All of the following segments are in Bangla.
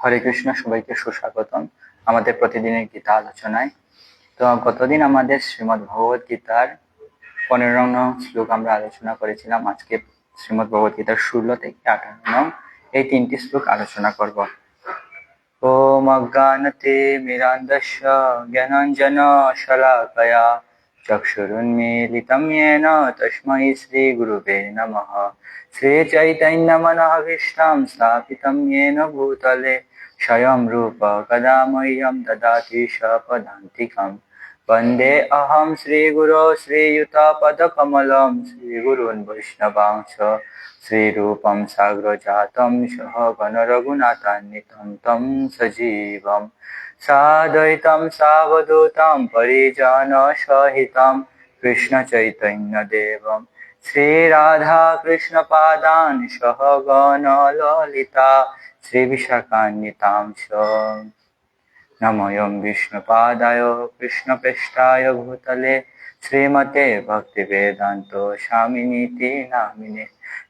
হরে কৃষ্ণ, সবাইকে সুস্বাগতম আমাদের প্রতিদিনের গীতা আলোচনায়। তো গতদিন আমাদের শ্রীমৎ ভগবত গীতার পনেরো নং শ্লোক আমরা আলোচনা করেছিলাম। আজকে শ্রীমৎ ভগবত গীতার ষোলো থেকে আঠারো নং এই তিনটি শ্লোক আলোচনা করব। ওম অজ্ঞানতে মিরান্দস্য জ্ঞানাঞ্জন শলাকয়া चक्षुरुन्मीलितं येन तस्मै श्रीगुरुवे नमः श्रीचैतन्यमनःभीष्टां स्थापितं येन भूतले क्षयं रूप कदा मह्यं ददाति सपदान्तिकम् वन्दे अहं श्रीगुरो श्रीयुतपदकमलं श्रीगुरून् वैष्णवांश श्रीरूपं साग्रजातं सह गणरघुनाथान्वितं तं सजीवम् साद्वैतं सावधूतं परिजनसहितं कृष्णचैतन्यदेवं श्रीराधाकृष्णपादान् सहगणललिता श्रीविशाखान्वितां च नमोऽयं विष्णुपादाय कृष्णपृष्ठाय भूतले श्रीमते भक्तिवेदान्तो स्वामिनीति नामिने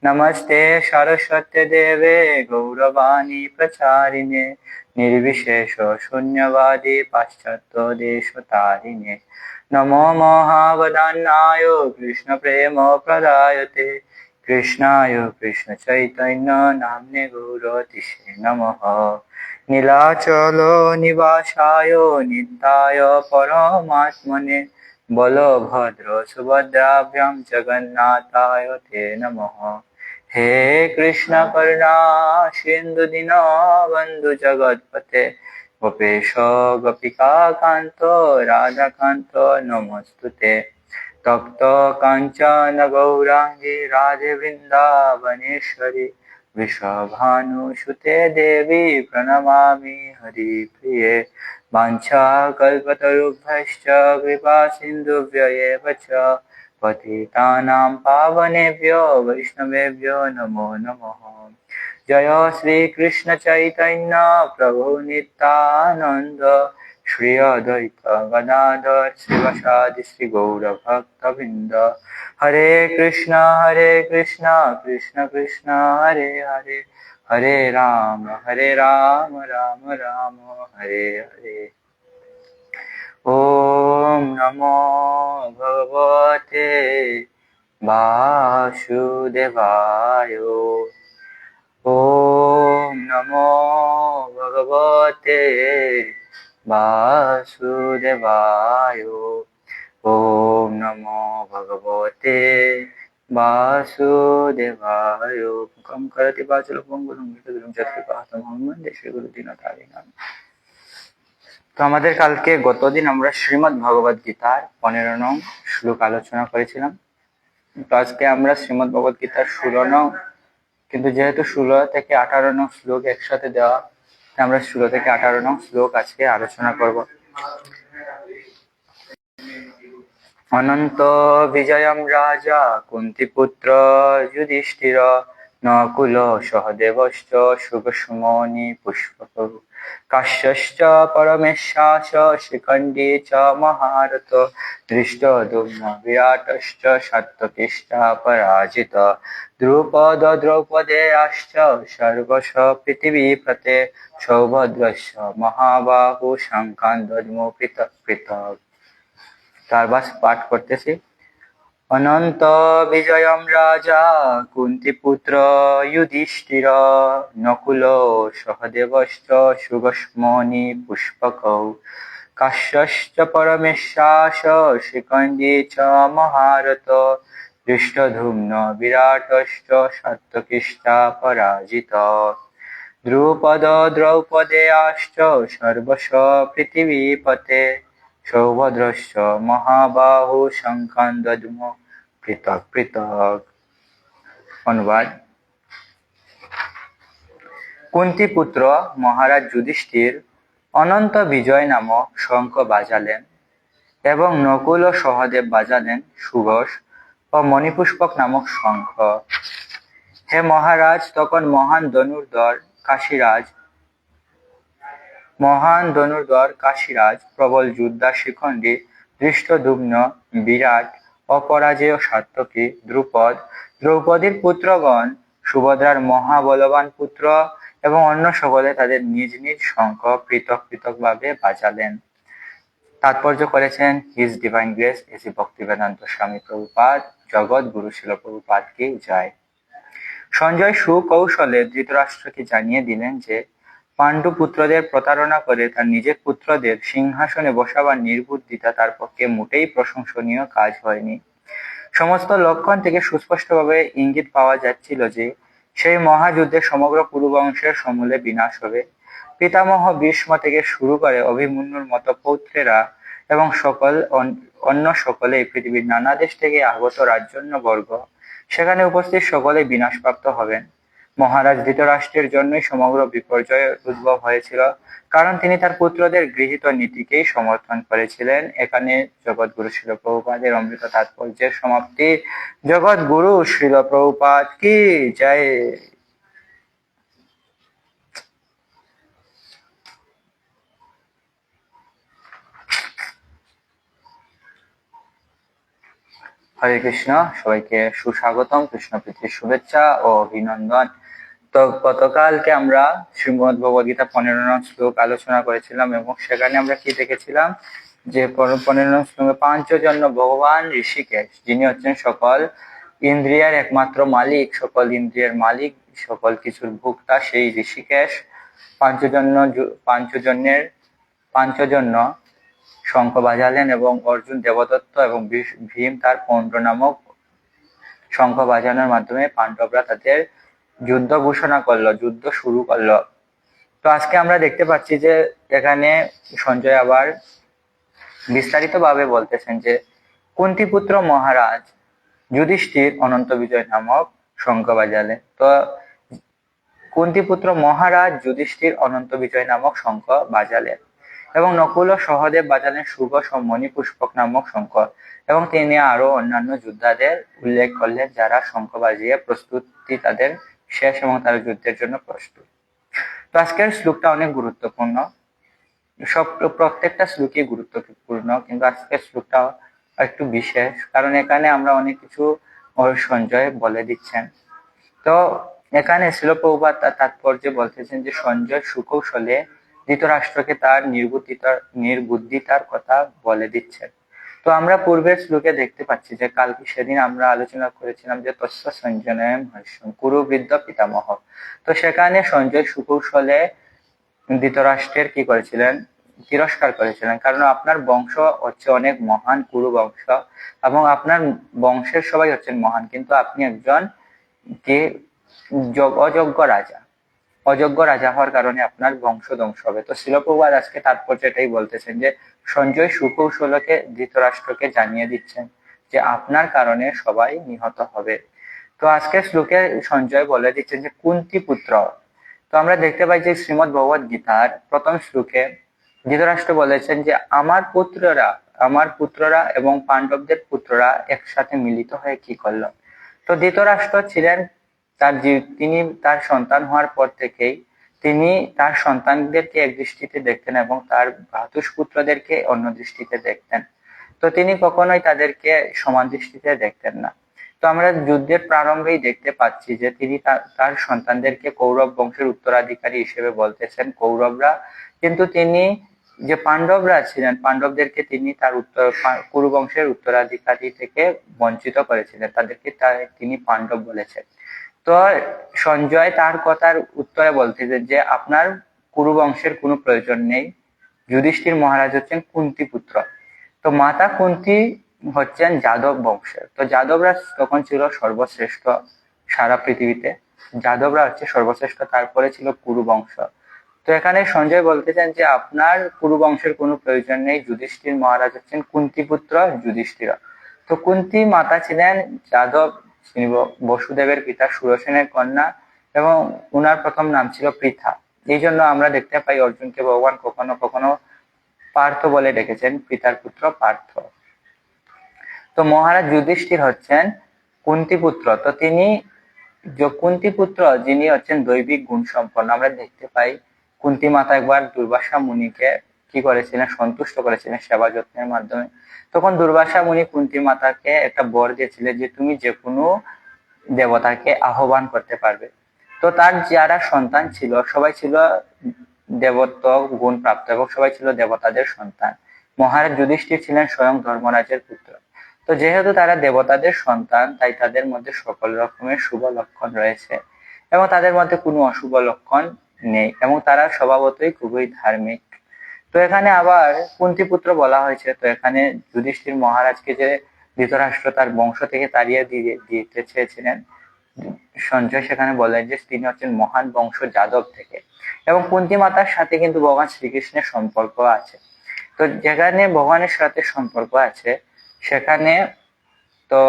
नमस्ते सरस्वत्यदेवे गौरवाणी प्रचारिणे নির্বিশেষ শূন্যবাদে পাশ্চাত্য দেশ তারিণে নম মহাবদান্নায় কৃষ্ণ প্রেম প্রদায়তে। কৃষ্ণায় কৃষ্ণ চৈতন্য নামনে গৌরতিষে নম। নীলাচল নিবাসায় নিত্যায় পরমাত্মনে। বলভদ্র সুভদ্রাভ্যাম জগন্নাথায় তে নমঃ। हे कृष्ण करुणा सिन्धु दीनबन्धु जगत्पते गोपेश गोपिका कान्त राधाकान्त नमस्तु ते तप्त काञ्चन गौराङ्गी राधे वृन्दावनेश्वरी वृषभानुसुते देवी प्रणमामि हरिप्रिये वाञ्छाकल्पतरुभ्यश्च कृपा सिन्धुभ्य एव च पतितानां पावनेभ्यो वैष्णवेभ्यो नमो नमः। जय श्रीकृष्णचैतन्य प्रभु नित्यानन्द। श्री अद्वैत गदाधर श्रीवसादि श्रीगौरभक्तवृन्द। हरे कृष्ण हरे कृष्ण कृष्ण कृष्ण, हरे हरे। हरे राम हरे राम राम राम, हरे हरे। ॐ नमो वासुदेवाय ॐ नमो भगवते वासुदेवाय ॐ नमो भगवते वासुदेवाय मुखं करति वाचलपं गुरुं गुरुं चत्रिपातमहं वन्दे শ্রীগুরুদিনতারিণাম তো আমাদের কালকে গতদিন আমরা শ্রীমদ্ ভগবত গীতার পনেরো নং শ্লোক আলোচনা করেছিলাম তো আজকে আমরা শ্রীমদ ভগবত গীতার ষোলো নং, কিন্তু যেহেতু ষোলো থেকে আঠারো নং শ্লোক একসাথে দেওয়া আমরা ষোলো থেকে আঠারো নং শ্লোক আজকে আলোচনা করব। অনন্ত বিজয়ম রাজা কুন্তিপুত্র যুধিষ্ঠির নকুল সহদেবশ্চ সুগসমনি পুষ্পক কাশ্যশ্চ পরমেশ্বাস শিখণ্ডী চ মহারথ দৃষ্টদুম্ন বিরাটশ্চ সাত্তকিষ্টা পরাজিত। দ্রুপদ দ্রৌপদেয়াশ্চ সর্বশ পৃথিবীপতে। সৌভদ্রস্য মহাবাহু শঙ্কান দদ্ম পৃথক। পৃথক চারবার পাঠ করতেছি। অনন্ত বিজয়ম রাজা, কুন্তিপুত্র যুধিষ্ঠির, নকুল সহদেবশ্চ সুগস্মনি পুষ্পক। কাশ্যশ্চ পরমেশ্বাস, শিখণ্ডী চ মহারথ দৃষ্টধূম্ন বিরাটশ্চ সাত্তকিষ্টা পরাজিত। দ্রুপদ দ্রৌপদে দ্রৌপদেয়াশ্চ সর্বশ পৃথিবীপতে সৌভদ্রস্য মহাবাহু শঙ্খান দদ্ম পৃথক পৃথক। অনুবাদ। কুন্তিপুত্র মহারাজ যুধিষ্ঠির অনন্ত বিজয় নামক শঙ্খ বাজালেন এবং নকুল ও সহদেব বাজালেন সুঘোষ ও মণিপুষ্পক নামক শঙ্খ। হে মহারাজ, তখন মহান ধনুর্ধর কাশীরাজ, মহান ধনুর্ধর কাশীরাজ প্রবল যোদ্ধা শিখণ্ডী দৃষ্টদুম্ন বিরাট অপরাজেয় সাত্যকী দ্রুপদ দ্রৌপদীর পুত্রগণ সুভদ্রার মহাবলবান পুত্র এবং অন্য সকলে তাদের নিজ নিজ শঙ্খ পৃথক পৃথকভাবে বাঁচালেন তাৎপর্য করেছেন his divine grace AC Bhaktivedanta Swami Prabhupada, জগৎ গুরু শিল প্রভুপাদকে যায় সঞ্জয় সুকৌশলে ধৃতরাষ্ট্রকে জানিয়ে দিলেন যে পাণ্ডু পুত্রদের প্রতারণা করে তার নিজের পুত্রদের সিংহাসনে বসাবার নির্বুদ্ধিতা তার পক্ষে মোটেই প্রশংসনীয় কাজ হয়নি। সমস্ত লক্ষণ থেকে সুস্পষ্টভাবে ইঙ্গিত পাওয়া যাচ্ছিল যে, সেই মহাযুদ্ধে সমগ্র পুরুবংশের সমূলে বিনাশ হবে। পিতামহ ভীষ্ম থেকে শুরু করে অভিমন্যুর মতো পৌত্রেরা এবং সকল অন্য সকলে পৃথিবীর নানা দেশ থেকে আগত রাজন্য বর্গ সেখানে উপস্থিত সকলে বিনাশপ্রাপ্ত হবেন। মহারাজ ধৃতরাষ্ট্রের জন্যই সমগ্র বিপর্যয়ের উদ্ভব হয়েছিল, কারণ তিনি তার পুত্রদের গৃহীত নীতিকেই সমর্থন করেছিলেন। এখানে জগৎগুরু শিল প্রভুপাদের অমৃত তাৎপর্যের সমাপ্তি। জগৎগুরু শিল প্রভুপাদ, কি জয়! হরে কৃষ্ণ, সবাইকে সুস্বাগতম। কৃষ্ণ প্রীতির শুভেচ্ছা ও অভিনন্দন। তো গতকালকে আমরা শ্রীমদ ভগবদ্গীতা পনেরো নং শ্লোক আলোচনা করেছিলাম এবং সেখানে আমরা কি দেখেছিলাম? যে পনেরো নং শ্লোকে পাঞ্চজন্য ভগবান ঋষিকেশ, যিনি হচ্ছেন সকল ইন্দ্রিয়ার একমাত্র মালিক, সকল ইন্দ্রিয়ার মালিক, সকল কিছুর ভোক্তা সেই ঋষিকেশ। পাঞ্চজন্য পাঞ্চজন্যের পাঞ্চজন্য শঙ্খ বাজালেন এবং অর্জুন দেবদত্ত এবং ভীম তার পৌন্ড নামক শঙ্খ বাজানোর মাধ্যমে পাণ্ডবরা তাদের যুদ্ধ ঘোষণা করল, যুদ্ধ শুরু করল। তো আজকে আমরা দেখতে পাচ্ছি যে এখানে সঞ্জয় আবার বিস্তারিত ভাবে বলতেছেন যে, কুন্তিপুত্র মহারাজ যুধিষ্ঠির অনন্ত বিজয় নামক শঙ্খ বাজালেন তো কুন্তিপুত্র মহারাজ যুধিষ্ঠির অনন্ত বিজয় নামক শঙ্খ বাজালেন এবং নকুল ও সহদেব বাজালেন শুভ সম্মণি পুষ্পক নামক শঙ্খ এবং তিনি আরও অন্যান্য যোদ্ধাদের উল্লেখ করলেন যারা শঙ্খ বাজিয়ে প্রস্তুতি তাদের শেষ এবং তারা যুদ্ধের জন্য প্রস্তুত। তো আজকের শ্লোকটা অনেক গুরুত্বপূর্ণ। সব প্রত্যেকটা শ্লোকই গুরুত্বপূর্ণ, কিন্তু আজকের শ্লোকটা একটু বিশেষ, কারণ এখানে আমরা অনেক কিছু সঞ্জয় বলে দিচ্ছেন। তো এখানে শিলপ্রভুপাত তাৎপর্য বলতেছেন যে, সঞ্জয় সুকৌশলে ধৃতরাষ্ট্রকে তার নির্বুদ্ধিতার নির্বুদ্ধিতার কথা বলে দিচ্ছেন। তো আমরা পূর্বের শ্লোকে দেখতে পাচ্ছি যে কালকে সেদিন আমরা আলোচনা করেছিলাম যে তস্য সঞ্জনয়ম হর্ষণ কুরুবৃদ্ধ পিতামহ। তো সেখানে সঞ্জয় সুকৌশলে ধৃতরাষ্ট্রের কি করেছিলেন? তিরস্কার করেছিলেন। কারণ আপনার বংশ হচ্ছে অনেক মহান কুরু বংশ এবং আপনার বংশের সবাই হচ্ছেন মহান। কিন্তু আপনি একজন কে? অযোগ্য রাজা। অযোগ্য রাজা হওয়ার কারণে আপনার বংশ ধ্বংস হবে। তো শিলপ্রবাদ আজকে তাৎপর্য এটাই বলতেছেন যে সঞ্জয় সুকৌশলকে ধৃতরাষ্ট্রকে জানিয়ে দিচ্ছেন যে আপনার কারণে সবাই নিহত হবে। তো আজকে শ্লোকে সঞ্জয় বলে দিচ্ছেন যে, কুন্তি পুত্র। তো আমরা দেখতে পাই যে শ্রীমদ ভগবত গীতার প্রথম শ্লোকে ধৃতরাষ্ট্র বলেছেন যে, আমার পুত্ররা আমার পুত্ররা এবং পাণ্ডবদের পুত্ররা একসাথে মিলিত হয়ে কি করল? তো ধৃতরাষ্ট্র ছিলেন তার তিনি তার সন্তান হওয়ার পর থেকেই তিনি তার সন্তানদেরকে এক দৃষ্টিতে দেখতেন এবং তার পুত্রদেরকে অন্য দৃষ্টিতে দেখতেন। তো তিনি কখনোই তাদেরকে সমান দৃষ্টিতে দেখতেন না। তো আমরা যুদ্ধের প্রারম্ভেই দেখতে পাচ্ছি যে তিনি তার সন্তানদেরকে কৌরব বংশের উত্তরাধিকারী হিসেবে বলতেছেন কৌরবরা। কিন্তু তিনি যে পাণ্ডবরা ছিলেন, পাণ্ডবদেরকে তিনি তার উত্তর কুরু বংশের উত্তরাধিকারী থেকে বঞ্চিত করেছিলেন। তাদেরকে তিনি পাণ্ডব বলেছেন। তো সঞ্জয় তার কথার উত্তরে বলতেছে যে, আপনার কুরু বংশের কোনো প্রয়োজন নেই। যুধিষ্ঠির মহারাজ হচ্ছেন কুন্তি পুত্র তো মাতা কুন্তি হচ্ছেন যাদব বংশের। তো যাদবরা তখন ছিল সর্বশ্রেষ্ঠ সারা পৃথিবীতে। যাদবরা হচ্ছে সর্বশ্রেষ্ঠ, তারপরে ছিল কুরু বংশ তো এখানে সঞ্জয় বলতেছেন যে, আপনার কুরু বংশের কোনো প্রয়োজন নেই। যুধিষ্ঠির মহারাজ হচ্ছেন কুন্তি পুত্র যুধিষ্ঠির। তো কুন্তি মাতা ছিলেন যাদব তিনি বসুদেবের পিতা সুরসেনের কন্যা এবং উনার প্রথম নাম ছিল পৃথা। এই জন্য আমরা দেখতে পাই অর্জুনকে ভগবান কখনো কখনো পার্থ বলে ডেকেছেন, পিতার পুত্র পার্থ। তো মহারাজ যুধিষ্ঠির হচ্ছেন কুন্তি পুত্র তো তিনি কুন্তি পুত্র যিনি হচ্ছেন দৈবিক গুণ সম্পন্ন। আমরা দেখতে পাই কুন্তি মাতা একবার দুর্বাসা মুনিকে কি করেছিলেন, সন্তুষ্ট করেছিলেন সেবা যত্নের মাধ্যমে। তখন দুর্বাসা মুনি কুন্তি মাতাকে একটা বর দিয়েছিলেন যে তুমি যে কোনো দেবতাকে আহ্বান করতে পারবে। তো তার যারা সন্তান ছিল, সবাই ছিল দেবত্ব গুণ প্রাপ্ত এবং সবাই ছিল দেবতাদের সন্তান। মহারাজ যুধিষ্ঠির ছিলেন স্বয়ং ধর্মরাজের পুত্র। তো যেহেতু তারা দেবতাদের সন্তান, তাই তাদের মধ্যে সকল রকমের শুভ লক্ষণ রয়েছে এবং তাদের মধ্যে কোনো অশুভ লক্ষণ নেই এবং তারা স্বভাবতই খুবই ধার্মিক। এখানে আবার কুন্তিপুত্র বলা হয়েছে, তো এখানে যুধিষ্ঠির মহারাজকে যে ধৃতরাষ্ট্র তার বংশ থেকে তাড়িয়ে দিয়ে, দিতে চেয়েছিলেন, সঞ্জয় সেখানে বলেন যে তিনি হচ্ছেন মহান বংশ যাদব থেকে। এবং কুন্তি মাতার সাথে কিন্তু ভগবান শ্রীকৃষ্ণের সম্পর্ক আছে। তো যেখানে ভগবানের সাথে সম্পর্ক আছে, সেখানে তো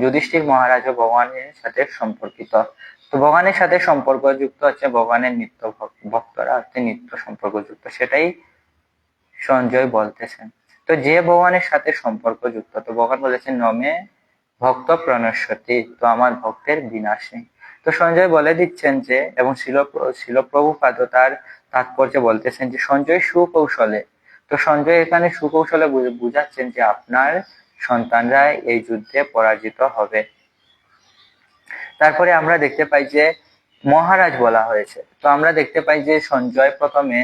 যুধিষ্ঠির মহারাজ ভগবানের সাথে সম্পর্কিত। তো ভগবানের সাথে সম্পর্ক যুক্ত হচ্ছে ভগবানের নিত্য ভক্তরা হচ্ছে নিত্য সম্পর্ক যুক্ত সেটাই সঞ্জয় বলতেছেন। তো যে ভগবানের সাথে সম্পর্ক যুক্ত তো ভগবান বলেছেন, নমে ভক্ত প্রণস্বতী তো আমার ভক্তের বিনাশ নেই। তো সঞ্জয় বলে দিচ্ছেন যে, এবং শিল শিলপ্রভুপাদ তার তাৎপর্য বলতেছেন যে, সঞ্জয় সুকৌশলে। তো সঞ্জয় এখানে সুকৌশলে বুঝাচ্ছেন যে, আপনার সন্তানরা এই যুদ্ধে পরাজিত হবে। তারপরে আমরা দেখতে পাই যে মহারাজ বলা হয়েছে। তো আমরা দেখতে পাই যে সঞ্জয় প্রথমে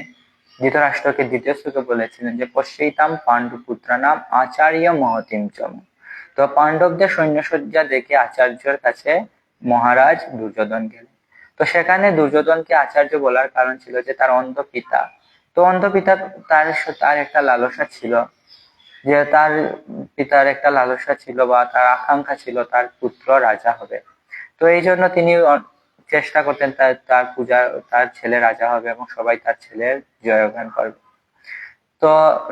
ধৃতরাষ্ট্রকে দ্বিতীয় শ্লোকে বলেছিলেন যে, পশ্চিতাম পাণ্ডু পুত্র নাম আচার্য মহতিম চম। তো পাণ্ডবদের সৈন্যসজ্জা দেখে আচার্যর কাছে মহারাজ দুর্যোধন গেলেন। তো সেখানে দুর্যোধনকে আচার্য বলার কারণ ছিল যে, তার অন্ধ পিতা। তো অন্ধ পিতা তার তার একটা লালসা ছিল, যে তার পিতার একটা লালসা ছিল বা তার আকাঙ্ক্ষা ছিল তার পুত্র রাজা হবে। তো এই জন্য তিনি চেষ্টা করতেন তার তার পূজা, তার ছেলে রাজা হবে এবং সবাই তার ছেলের জয়গান করবে। তো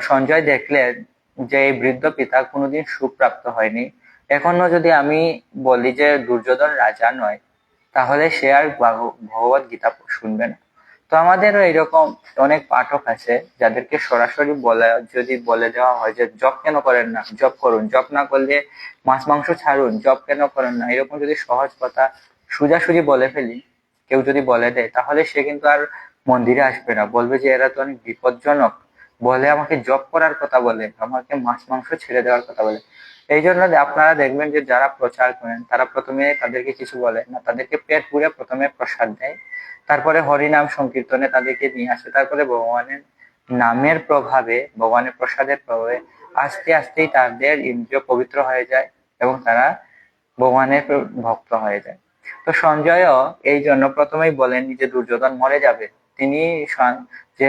সঞ্জয় দেখলেন যে এই বৃদ্ধ পিতা কোনোদিন সুপ্রাপ্ত হয়নি। এখনও যদি আমি বলি যে দুর্যোধন রাজা নয়, তাহলে সে আর ভগবত গীতা শুনবে না। তো আমাদেরও এরকম অনেক পাঠক আছে যাদেরকে সরাসরি বলে, যদি বলে দেওয়া হয় যে জব কেন করেন না? জব করুন। জব না করলে মাছ, মাংস ছাড়ুন। জব কেন করেন না? এরকম যদি সহজ কথা সোজাসুজি বলে ফেলি, কেউ যদি বলে দেয়, তাহলে সে কিন্তু আর মন্দিরে আসবে না। বলবে যে, এরা তো অনেক বিপজ্জনক। বলে আমাকে জব করার কথা বলে, আমাকে মাছ, মাংস ছেড়ে দেওয়ার কথা বলে। এই জন্য আপনারা দেখবেন যে যারা প্রচার করেন, তারা প্রথমে তাদেরকে কিছু বলে না, তাদেরকে পেট পুড়ে প্রথমে প্রসাদ দেয়। তারপরে হরিনাম সংকীর্তনে তাদেরকে নিয়ে আসে। তারপরে ভগবানের নামের প্রভাবে, ভগবানের প্রসাদের প্রভাবে আস্তে আস্তেই তাদের ইন্দ্রিয় পবিত্র হয়ে যায় এবং তারা ভগবানের ভক্ত হয়ে যায়। তো সঞ্জয়ও এই জন্য প্রথমেই বলেন যে দুর্যোধন মরে যাবে। তিনি যে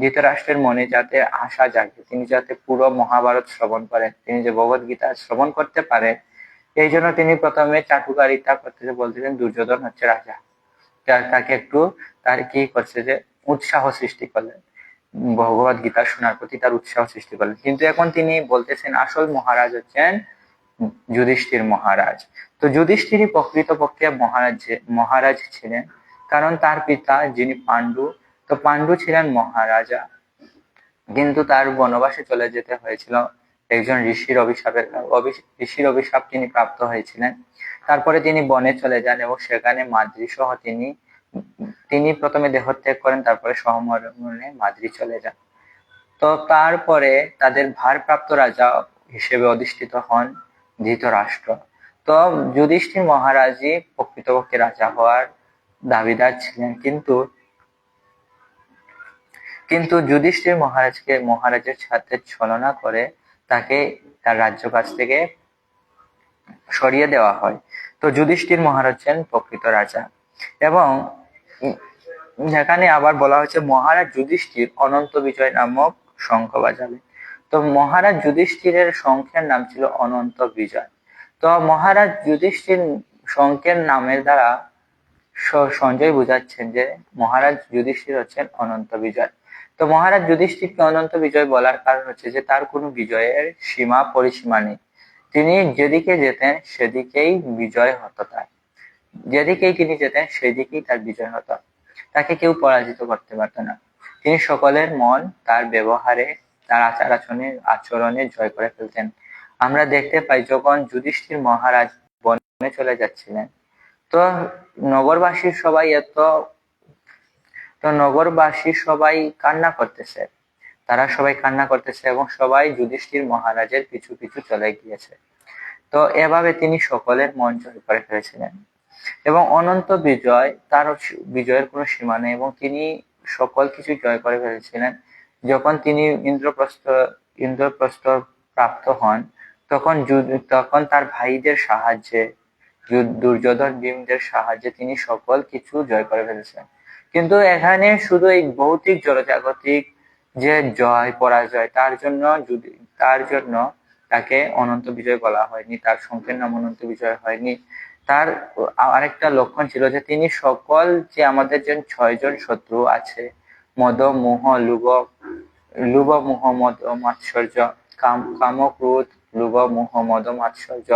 ধৃতরাষ্ট্রের মনে যাতে আশা জাগে, তিনি যাতে পুরো মহাভারত শ্রবণ করেন, তিনি যে ভগবত গীতা শ্রবণ করতে পারে, এই জন্য তিনি প্রথমে চাটুকারিতা করতে বলতেছেন দুর্যোধন হচ্ছে রাজা। তাকে একটু, তার কি করছে যে উৎসাহ সৃষ্টি করলেন। ভগবত গীতা শোনার প্রতি তার উৎসাহ সৃষ্টি করলেন। কিন্তু এখন তিনি বলতেছেন, আসল মহারাজ হচ্ছেন যুধিষ্ঠির মহারাজ। তো যুধিষ্ঠিরই প্রকৃতপক্ষে মহারাজ মহারাজ ছিলেন, কারণ তার পিতা যিনি পাণ্ডু তো পাণ্ডু ছিলেন মহারাজা। কিন্তু তার বনবাসে চলে যেতে হয়েছিল একজন ঋষির অভিশাপের ঋষির অভিশাপ তিনি প্রাপ্ত হয়েছিলেন। তারপরে তিনি বনে চলে যান এবং সেখানে মাদ্রি সহ তিনি তিনি প্রথমে দেহত্যাগ করেন, তারপরে সহমরণে মাদ্রি চলে যান। তো তারপরে তাদের ভারপ্রাপ্ত রাজা হিসেবে অধিষ্ঠিত হন ধৃতরাষ্ট্র। তো যুধিষ্ঠির মহারাজই প্রকৃতপক্ষে রাজা হওয়ার দাবিদার ছিলেন। কিন্তু কিন্তু যুধিষ্ঠির মহারাজকে মহারাজের সাথে ছলনা করে তাকে তার রাজ্য কাছ থেকে সরিয়ে দেওয়া হয়। তো যুধিষ্ঠির মহারাজ ছিলেন প্রকৃত রাজা। এবং এখানে আবার বলা হয়েছে মহারাজ যুধিষ্ঠির অনন্ত বিজয় নামক শঙ্খ বাজাবে। তো মহারাজ যুধিষ্ঠিরের শঙ্খের নাম ছিল অনন্ত বিজয়। তো মহারাজ যুধিষ্ঠির শঙ্খের নামের দ্বারা সঞ্জয় বুঝাচ্ছেন যে মহারাজ যুধিষ্ঠির হচ্ছেন অনন্ত বিজয়। তো মহারাজ যুধিষ্ঠিরকে অনন্ত বিজয় বলার কারণ হচ্ছে যে তার কোনো বিজয়ের সীমা, পরিসীমা নেই। তিনি যেদিকে যেতেন, সেদিকেই বিজয় হতো তার। যেদিকেই তিনি যেতেন, সেদিকেই তার বিজয় হতো। তাকে কেউ পরাজিত করতে পারত না। তিনি সকলের মন তার ব্যবহারে, তার আচার আচরণে আচরণে জয় করে ফেলতেন। আমরা দেখতে পাই যখন যুধিষ্ঠির মহারাজ বনে চলে যাচ্ছিলেন, তো নগরবাসীর সবাই এত তো নগরবাসী সবাই কান্না করতেছে। তারা সবাই কান্না করতেছে এবং সবাই যুধিষ্ঠির মহারাজের পিছু পিছু চলে গিয়েছে। তো এভাবে তিনি সকলের মন জয় করে ফেলেছিলেন। এবং অনন্ত বিজয় তার বিজয়ের কোনো সীমা নেই এবং তিনি সকল কিছু জয় করে ফেলেছিলেন। যখন তিনি ইন্দ্রপ্রস্থ ইন্দ্রপ্রস্থ প্রাপ্ত হন, তখন তখন তার ভাইদের সাহায্যে দুর্যোধন ভীমদের সাহায্যে তিনি সকল কিছু জয় করে ফেলেছেন কিন্তু এখানে শুধু এই ভৌতিক জড়জাগতিক যে জয়, পরাজয়, তার জন্য যদি, তার জন্য তাকে অনন্ত বিজয় বলা হয়নি, তার সংখ্যের নাম অনন্ত বিজয় হয়নি। তার আরেকটা লক্ষণ ছিল যে তিনি সকল যে আমাদের যে ছয়জন শত্রু আছে, মদ, মোহ লুভ লুভ মোহ, মদ, মাৎসর্য, কাম কাম লুভ মোহ, মদ, মাৎসর্য,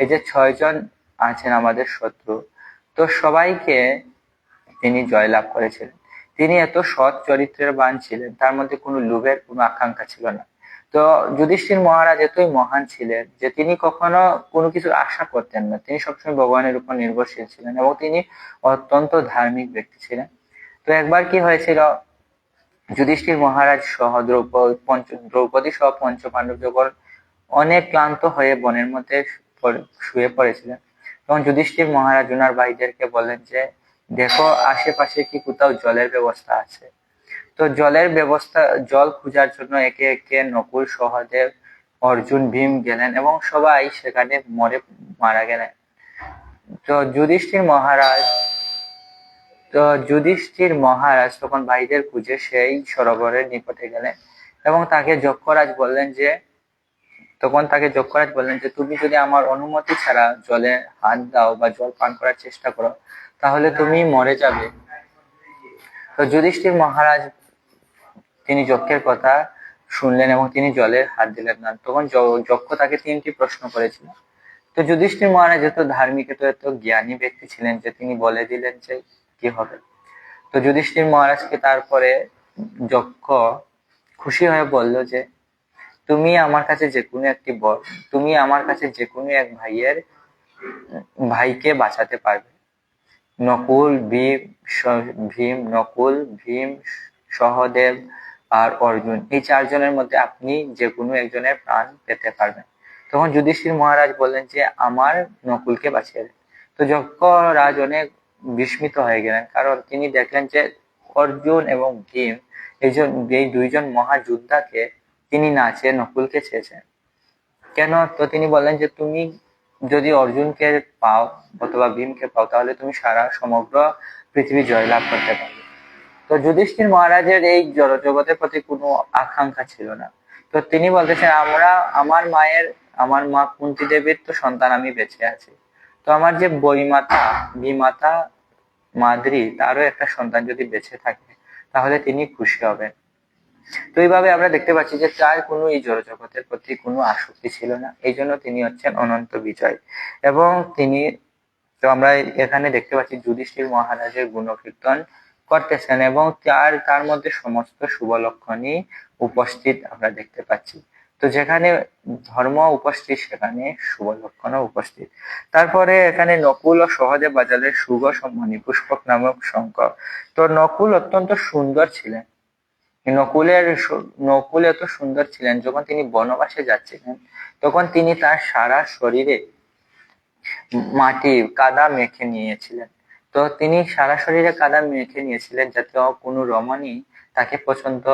এই যে ছয়জন আছেন আমাদের শত্রু। তো সবাইকে তিনি জয়লাভ করেছিলেন। তিনি এত সৎ চরিত্রের বান ছিলেন, তার মধ্যে কোনো লোভের কোনো আকাঙ্ক্ষা ছিল না। তো যুধিষ্ঠির মহারাজ এতই মহান ছিলেন যে তিনি কখনো কোনো কিছু আশা করতেন না। তিনি সবসময় ভগবানের উপর নির্ভরশীল ছিলেন এবং তিনি অত্যন্ত ধার্মিক ব্যক্তি ছিলেন। তো একবার কি হয়েছিল? যুধিষ্ঠির মহারাজ সহ দ্রৌপদী, পঞ্চ, দ্রৌপদী সহ পঞ্চ পাণ্ডব যখন অনেক ক্লান্ত হয়ে বনের মধ্যে শুয়ে পড়েছিলেন, তখন যুধিষ্ঠির মহারাজ ওনার ভাইদেরকে বলেন যে দেখো আশেপাশে কি কোথাও জলের ব্যবস্থা আছে? তো জলের ব্যবস্থা, জল খোঁজার জন্য একে একে নকুল, সহদেব, অর্জুন, ভীম গেলেন এবং সবাই সেখানে মরে মারা গেলেন। তো যুধিষ্ঠির মহারাজ, তো যুধিষ্ঠির মহারাজ তখন ভাইদের খুঁজে সেই সরোবরের নিকটে গেলেন এবং তাকে যক্ষরাজ বললেন যে, তখন তাকে যক্ষরাজ বললেন যে, তুমি যদি আমার অনুমতি ছাড়া জলে হাত দাও বা জল পান করার চেষ্টা করো তাহলে তুমি মরে যাবে। তো যুধিষ্ঠির মহারাজ, তিনি যক্ষের কথা শুনলেন এবং তিনি জলে হাত দিলেন না। তখন যক্ষ তাকে তিনটি প্রশ্ন করেছিল। তো যুধিষ্ঠির মহারাজ এত ধার্মিক, এত এত জ্ঞানী ব্যক্তি ছিলেন যে তিনি বলে দিলেন যে কি হবে। তো যুধিষ্ঠির মহারাজকে তারপরে যক্ষ খুশি হয়ে বলল যে, তুমি আমার কাছে যে কোনো একটি বর, তুমি আমার কাছে যে কোনো এক ভাইয়ের, ভাইকে বাঁচাতে পারবে। নকুল, ভীম ভীম, নকুল, ভীম, সহদেব আর অর্জুন। এই চারজনের মধ্যে আপনি যে কোনো একজনের প্রাণ পেতে পারবেন। তখন যুধিষ্ঠির মহারাজ বললেন যে, আমার নকুলকে বাঁচিয়ে দেন। তো যক্ষ রাজ অনেক বিস্মিত হয়ে গেলেন, কারণ তিনি দেখলেন যে, অর্জুন এবং ভীম, এই জন, এই দুইজন মহাযোদ্ধাকে তিনি না চেয়ে নকুলকে চেয়েছেন। কেন? তো তিনি বললেন যে, তুমি যদি অর্জুনকে পাও অথবা ভীমকে পাও, তাহলে তুমি সারা সমগ্র পৃথিবী জয়লাভ করতে পারবে। তো যুধিষ্ঠির মহারাজের এই জড়জগতের প্রতি কোনো আকাঙ্ক্ষা ছিল না। তো তিনি বলতেছেন, আমরা, আমার মায়ের, আমার মা কুন্তি দেবীর তো সন্তান, আমি বেঁচে আছি। তো আমার যে বইমাতা বিমাতা মাদ্রি, তারও একটা সন্তান যদি বেঁচে থাকে, তাহলে তিনি খুশি হবেন। তো এইভাবে আমরা দেখতে পাচ্ছি যে তার কোনো এই জড়জগতের প্রতি কোনো আসক্তি ছিল না। এই জন্য তিনি হচ্ছেন অনন্ত বিজয়। এবং তিনি, তো আমরা এখানে দেখতে পাচ্ছি যুধিষ্ঠির মহারাজের গুণকীর্তন করতেছেন এবং তার তার মধ্যে সমস্ত শুভ লক্ষণই উপস্থিত আমরা দেখতে পাচ্ছি। তো যেখানে ধর্ম উপস্থিত, সেখানে শুভ লক্ষণও উপস্থিত। তারপরে এখানে নকুল ও সহজে বাজালের সুগ সম্মানী পুষ্পক নামক শঙ্খ তো নকুল অত্যন্ত সুন্দর ছিলেন। নকুলের নকুল এত সুন্দর ছিলেন, যখন তিনি বনবাসে যাচ্ছিলেন, তখন তিনি তার সারা শরীরে মাটি, কাদা মেখে নিয়েছিলেন। তো তিনি সারা শরীরে কাদা মেখে নিয়েছিলেন যাতে কোনো রমণী তাকে পছন্দ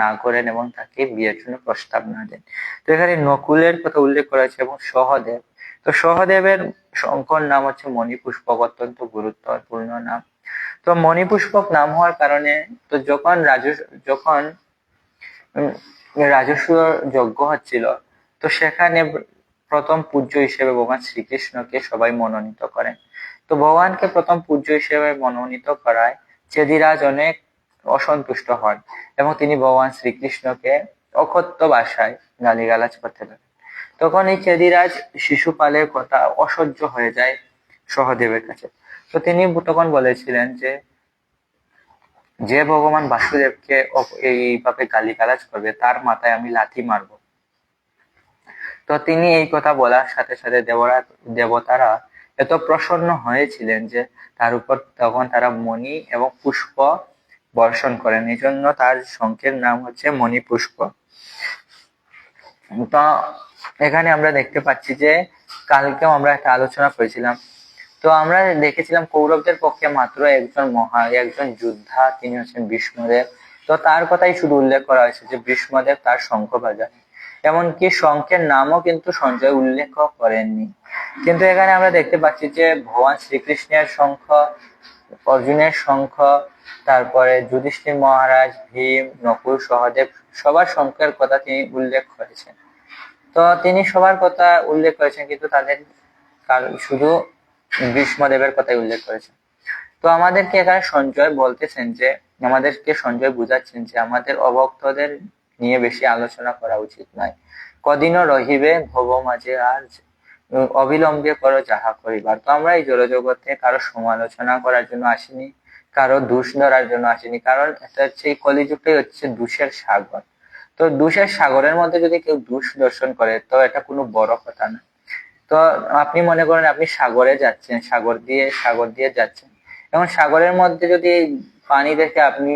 না করেন এবং তাকে বিয়ের জন্য প্রস্তাব না দেন। তো এখানে নকুলের কথা উল্লেখ করা হয়েছে এবং সহদেব। তো সহদেবের শঙ্কর নাম হচ্ছে মণিপুষ্পক, অত্যন্ত গুরুত্বপূর্ণ নাম। তো মণিপুষ্পক নাম হওয়ার কারণে তো যখন রাজ যখন রাজস্ব যজ্ঞ হচ্ছিল, তো সেখানে প্রথম পূজ্য হিসেবে ভগবান শ্রীকৃষ্ণকে সবাই মনোনীত করেন। তো ভগবানকে প্রথম পূজ্য হিসেবে মনোনীত করায় চেদিরাজ অনেক অসন্তুষ্ট হন এবং তিনি ভগবান শ্রীকৃষ্ণকে অকথ্য ভাষায় গালিগালাজ করতে লাগেন তখন এই চেদিরাজ শিশুপালের কথা অসহ্য হয়ে যায় সহদেবের কাছে। তো তিনি তখন বলেছিলেন যে যে ভগবান বাসুদেবকে এইভাবে গালিগালাজ করবে, তার মাথায় আমি লাথি মারবো। তো তিনি এই কথা বলার সাথে সাথে দেবরা, দেবতারা এত প্রসন্ন হয়েছিলেন যে, তার উপর তখন তারা মণি এবং পুষ্প বর্ষণ করেন। এই জন্য তার শঙ্কের নাম হচ্ছে মণি পুষ্প। তো এখানে আমরা দেখতে পাচ্ছি যে, কালকেও আমরা একটা আলোচনা করেছিলাম। তো আমরা দেখেছিলাম কৌরবদের পক্ষে মাত্র একজন মহা, একজন যোদ্ধা, তিনি হচ্ছেন ভীষ্মদেব তো তার কথাই শুধু উল্লেখ করা হয়েছে যে ভীষ্মদেব তার শঙ্খ বাজায় এমনকি শঙ্খের নামও কিন্তু সঞ্জয় উল্লেখ করেননি। কিন্তু এখানে আমরা দেখতে পাচ্ছি যে ভগবান শ্রীকৃষ্ণের শঙ্খ, অর্জুনের শঙ্খ, তারপরে যুধিষ্ঠির মহারাজ, ভীম, নকুল, সহদেব, সবার শঙ্খের কথা তিনি উল্লেখ করেছেন। তো তিনি সবার কথা উল্লেখ করেছেন, কিন্তু তাদের শুধু ভীষ্মদেবের কথাই উল্লেখ করেছেন তো আমাদেরকে এখানে সঞ্জয় বলতেছেন যে, আমাদেরকে সঞ্জয় বুঝাচ্ছেন যে, আমাদের অভক্তদের নিয়ে বেশি আলোচনা করা উচিত নয়। কদিনও রহিবে ভব মাঝে, আর অবিলম্বে করো যাহা করিবার। তো আমরা এই জড়জগতে কারও সমালোচনা করার জন্য আসিনি, কারও দোষ ধরার জন্য আসেনি। কারণ এটা হচ্ছে, এই কলিযুগটাই হচ্ছে দোষের সাগর। তো দোষের সাগরের মধ্যে যদি কেউ দোষ দর্শন করে, তো এটা কোনো বড় কথা না। তো আপনি মনে করেন আপনি সাগরে যাচ্ছেন, সাগর দিয়ে সাগর দিয়ে যাচ্ছেন। এবং সাগরের মধ্যে যদি পানি দেখে আপনি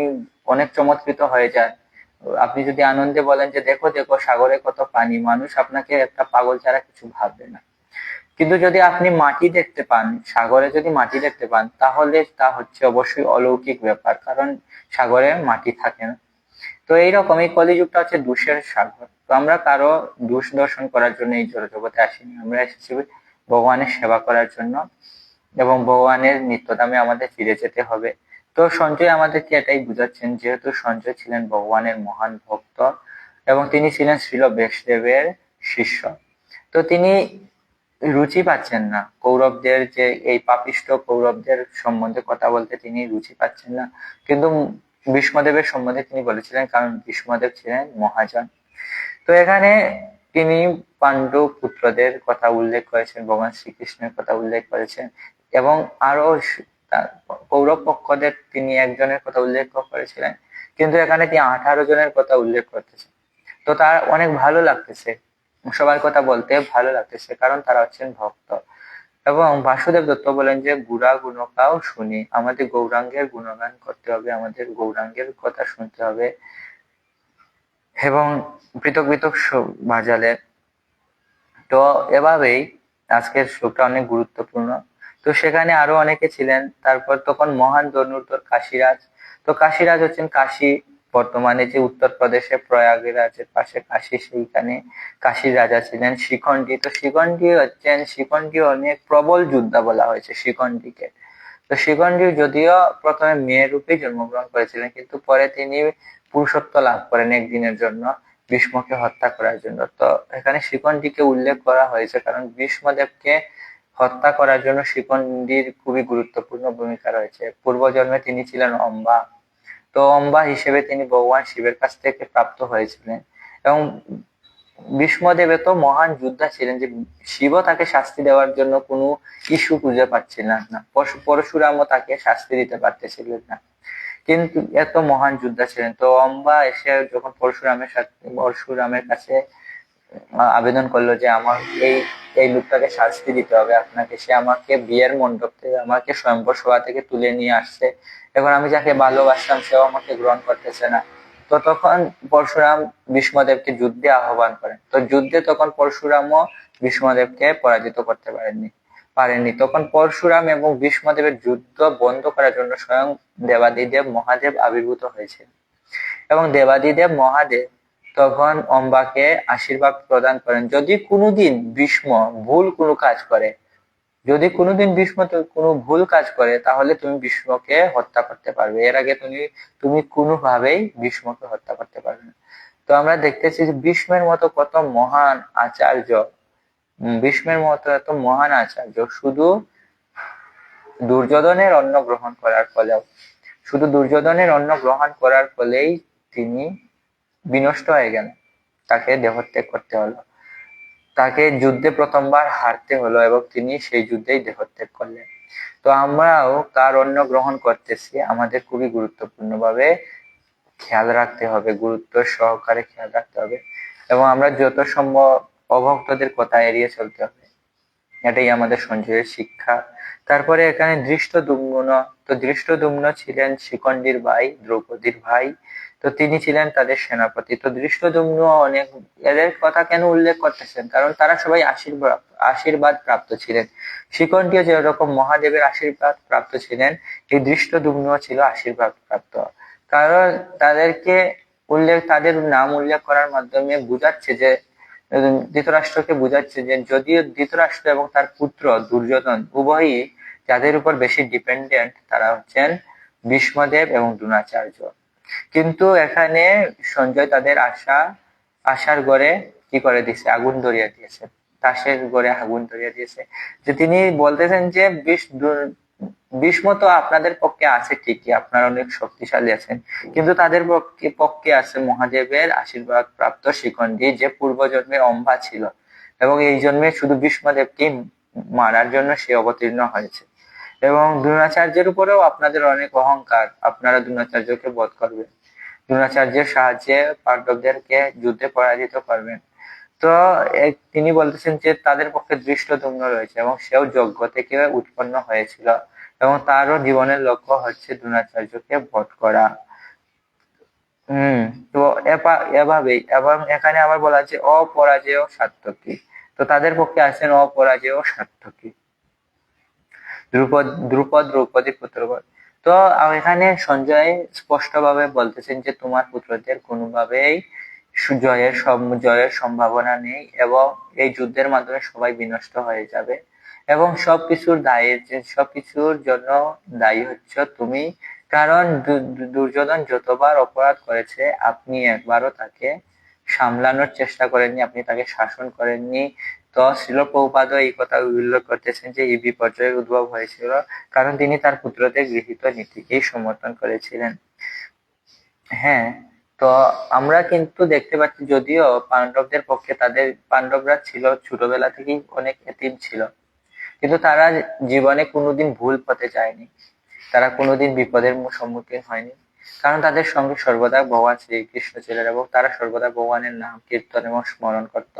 অনেক চমৎকৃত হয়ে যান, আপনি যদি আনন্দে বলেন যে দেখো দেখো, সাগরে কত পানি, মানুষ আপনাকে একটা পাগল ছাড়া কিছু ভাববে না। কিন্তু যদি আপনি মাটি দেখতে পান, সাগরে যদি মাটি দেখতে পান, তাহলে তা হচ্ছে অবশ্যই অলৌকিক ব্যাপার, কারণ সাগরে মাটি থাকে না। তো এইরকম এই কলিযুগটা হচ্ছে দুষের সাগর। তো আমরা কারও দুষ দর্শন করার জন্য এই জগতে আসিনি। আমরা এসেছি ভগবানের সেবা করার জন্য এবং ভগবানের নিত্যদামে আমাদের ফিরে যেতে হবে। তো সঞ্জয় আমাদেরকে এটাই বুঝাচ্ছেন, যেহেতু সঞ্জয় ছিলেন ভগবানের মহান ভক্ত এবং তিনি ছিলেন শ্রীল বেশদেবের শিষ্য। তো তিনি রুচি পাচ্ছেন না। কৌরবদের যে এই পাপিষ্ট কৌরবদের সম্বন্ধে কথা বলতে তিনি রুচি পাচ্ছেন না। কিন্তু ভীষ্মদেবের সম্বন্ধে তিনি বলেছিলেন, কারণ ভীষ্মদেব ছিলেন মহাজন। তো এখানে তিনি পাণ্ডব পুত্রদের কথা উল্লেখ করেছেন, ভগবান শ্রীকৃষ্ণের কথা উল্লেখ করেছেন, এবং আরও কৌরব পক্ষদের তিনি একজনের কথা উল্লেখ করেছিলেন, কিন্তু এখানে তিনি আঠারো জনের কথা উল্লেখ করতেছেন। তো তার অনেক ভালো লাগতেছে, সবার কথা বলতে ভালো লাগতেছে, কারণ তারা হচ্ছেন ভক্ত। এবং বাসুদেব দত্ত বলেন যে, গুড়া গুণকাও শুনি। আমাদের গৌরাঙ্গের গুণগান করতে হবে, আমাদের গৌরাঙ্গের কথা শুনতে হবে। এবং পৃথক পৃথক বাজালে। তো এভাবেই আজকের শ্লোকটা অনেক গুরুত্বপূর্ণ। তো সেখানে আরও অনেকে ছিলেন। তারপর তখন মহান ধনুর্ধর কাশিরাজ। তো কাশিরাজ হচ্ছেন কাশী বর্তমানে যে উত্তরপ্রদেশে প্রয়াগরাজের পাশে কাশী, সেইখানে কাশীর রাজা ছিলেন শিখণ্ডী তো শিখণ্ডী হচ্ছেন শিখণ্ডী অনেক প্রবল যোদ্ধা বলা হয়েছে শিখণ্ডীকে তো শিখণ্ডী যদিও প্রথমে মেয়ের রূপে জন্মগ্রহণ করেছিলেন, কিন্তু পরে তিনি পুরুষত্ব লাভ করেন একদিনের জন্য, ভীষ্মকে হত্যা করার জন্য। তো এখানে শিখণ্ডীকে উল্লেখ করা হয়েছে কারণ ভীষ্মদেবকে হত্যা করার জন্য শিখণ্ডীর খুবই গুরুত্বপূর্ণ ভূমিকা রয়েছে। পূর্বজন্মে তিনি ছিলেন অম্বা তো অম্বা হিসেবে তিনি ভগবান শিবের কাছ থেকে প্রাপ্ত হয়েছিলেন। এবং ভীষ্মদেব এত মহান যোদ্ধা ছিলেন যে শিব তাকে শাস্তি দেওয়ার জন্য কোনো ইস্যু খুঁজে পাচ্ছিলেন না। পরশুরামও তাকে শাস্তি দিতে পারতেছিলেন না। কিন্তু এত মহান যোদ্ধা ছিলেন। তো অম্বা এসে যখন পরশুরামের সাথে, পরশুরামের কাছে আবেদন করল যে আমার এই এই লোকটাকে শাস্তি দিতে হবে। আপনাকে সে আমাকে বিয়ের মণ্ডপ থেকে, আমাকে স্বয়ম্বর সভা থেকে তুলে নিয়ে আসছে। এখন আমি যাকে ভালোবাসতাম, সেও আমাকে গ্রহণ করতেছে না। তো তখন পরশুরাম ভীষ্মদেবকে যুদ্ধে আহ্বান করেন। তো যুদ্ধে তখন পরশুরামও ভীষ্মদেবকে পরাজিত করতে পারেননি পারেননি। তখন পরশুরাম এবং ভীষ্মদেবের যুদ্ধ বন্ধ করার জন্য স্বয়ং দেবাদিদেব মহাদেব আবির্ভূত হয়েছে এবং দেবাদিদেব মহাদেব তখন অম্বাকে আশীর্বাদ প্রদান করেন। যদি কোনোদিন ভীষ্ম ভুল কোনো কাজ করে, যদি কোনোদিন ভীষ্ম কোনো ভুল কাজ করে, তাহলে তুমি ভীষ্মকে হত্যা করতে পারবে। এর আগে তুমি তুমি কোনোভাবেই ভীষ্মকে হত্যা করতে পারবে না। তো আমরা দেখতেছি যে ভীষ্মের মতো কত মহান আচার্য ভীষ্মের মতো এত মহান আচার্য। শুধু দুর্যোধনের অন্ন গ্রহণ করার ফলেও, শুধু দুর্যোধনের অন্ন গ্রহণ করার ফলেই তিনি বিনষ্ট হয়ে গেলেন তাকে দেহত্যাগ করতে হলো। তাকে যুদ্ধে প্রথমবার হারতে হলো এবং তিনি সেই যুদ্ধেই দেহত্যাগ করলেন। তো আমরাও কার অন্ন গ্রহণ করতেছি। আমাদের খুবই গুরুত্বপূর্ণ ভাবে খেয়াল রাখতে হবে, গুরুত্ব সহকারে খেয়াল রাখতে হবে এবং আমরা যত সম্ভব অভক্তদের কথা এড়িয়ে চলতে হবে। এটাই আমাদের সঞ্জয়ের শিক্ষা। তারপরে এখানে দৃষ্ট দুম্ন তো দৃষ্ট দুম্ন ছিলেন শিকন্ডির ভাই, দ্রৌপদীর ভাই। তো তিনি ছিলেন তাদের সেনাপতি। তো দৃষ্টদুম্ন অনেক এদের কথা কেন উল্লেখ করতেছেন? কারণ তারা সবাই আশীর্বাদ আশীর্বাদ প্রাপ্ত ছিলেন। শিকনটিও যেরকম মহাদেবের আশীর্বাদ প্রাপ্ত ছিলেন, এই দৃষ্টদুম্ন ছিল আশীর্বাদ প্রাপ্ত কারণ তাদেরকে উল্লেখ, তাদের নাম উল্লেখ করার মাধ্যমে বোঝাচ্ছে যে ধৃতরাষ্ট্রকে বোঝাচ্ছে যে, যদিও ধৃতরাষ্ট্র এবং তার পুত্র দুর্যোধন উভয়ই যাদের উপর বেশি ডিপেন্ডেন্ট তারা হচ্ছেন ভীষ্মদেব এবং দ্রোণাচার্য। কিন্তু এখানে সঞ্জয় তাদের আশা, আশার গড়ে কি করে দিয়েছে? আগুন ধরিয়ে দিয়েছে। তাসের গড়ে আগুন ধরিয়ে দিয়েছে। যে তিনি বলতেছেন যে বিষ ভীষ্ম তো আপনাদের পক্ষে আছে ঠিকই, আপনারা অনেক শক্তিশালী আছেন। কিন্তু তাদের পক্ষে পক্ষে আছে মহাদেবের আশীর্বাদ প্রাপ্ত শিখণ্ডী, যে পূর্বজন্মে অম্বা ছিল। এবং এই জন্মে শুধু ভীষ্মদেবকে মারার জন্য সে অবতীর্ণ হয়েছে। এবং দ্রোণাচার্যের উপরেও আপনাদের অনেক অহংকার। আপনারা দ্রোণাচার্যকে বধ করবেন। দ্রোণাচার্যের সাহায্যে পাণ্ডবদেরকে যুদ্ধে পরাজিত করবেন। তো তিনি বলতেছেন যে, তাদের পক্ষে দৃষ্ট দৃষ্টদুম্ন রয়েছে এবং সেও যজ্ঞ থেকে উৎপন্ন হয়েছিল এবং তারও জীবনের লক্ষ্য হচ্ছে দ্রোণাচার্যকে বধ করা। হম, তো এভাবেই। এবং এখানে আবার বলা আছে, অপরাজেয় সার্থকী। তো তাদের পক্ষে আছেন অপরাজেয় সার্থকী। দ্রুপদ দ্রুপদ তো এখানে সঞ্জয় স্পষ্টভাবে বলতেছেন যে, তোমার পুত্রদের কোনোভাবেই জয়ের জয়ের সম্ভাবনা নেই এবং এই যুদ্ধের মাধ্যমে সবাই বিনষ্ট হয়ে যাবে এবং সবকিছুর দায়ের সবকিছুর জন্য দায়ী হচ্ছ তুমি। কারণ দুর্যোধন যতবার অপরাধ করেছে, আপনি একবারও তাকে সামলানোর চেষ্টা করেননি, আপনি তাকে শাসন করেননি। তো শিল প্রভুপাদ এই কথা উল্লেখ করতেছেন যে এই বিপর্যয়ের উদ্ভব হয়েছিল কারণ তিনি তার পুত্রদের গৃহীত নীতিকেই সমর্থন করেছিলেন। হ্যাঁ তো আমরা কিন্তু দেখতে পাচ্ছি যদিও পাণ্ডবদের পক্ষে তাদের পাণ্ডবরা ছিল, ছোটবেলা থেকেই অনেক এতিম ছিল। কিন্তু তারা জীবনে কোনোদিন ভুল পথে যায়নি। তারা কোনোদিন বিপদের সম্মুখীন হয়নি। কারণ তাদের সঙ্গে সর্বদা ভগবান শ্রীকৃষ্ণ ছিলেন এবং তারা সর্বদা ভগবানের নাম কীর্তন এবং স্মরণ করত।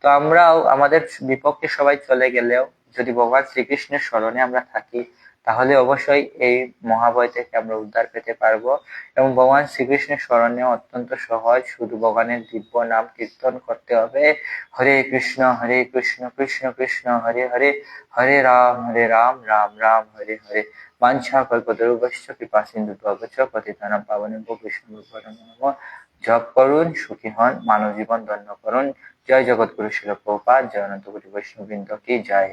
তো আমরাও, আমাদের বিপক্ষে সবাই চলে গেলেও যদি ভগবান শ্রীকৃষ্ণের স্মরণে আমরা থাকি তাহলে অবশ্যই এই মহাভয় থেকে আমরা উদ্ধার পেতে পারব। এবং ভগবান শ্রীকৃষ্ণের স্মরণে অত্যন্ত সহজ, শুধু ভগবানের দিব্য নাম কীর্তন করতে হবে। হরে কৃষ্ণ হরে কৃষ্ণ কৃষ্ণ কৃষ্ণ, হরে হরে হরে রাম হরে রাম রাম রাম, হরে হরে। বাঞ্ছা কল্পতরুবশ্য কৃপা সিন্ধু ভগচ পতিতানাম পাবনে কৃষ্ণ নম। জপ করুন, সুখী হন মানব জীবন ধন্য করুন। জয় জগৎগুরু শিল প্রপাত জয় অনন্ত বৈষ্ণববৃন্দ কি জয়।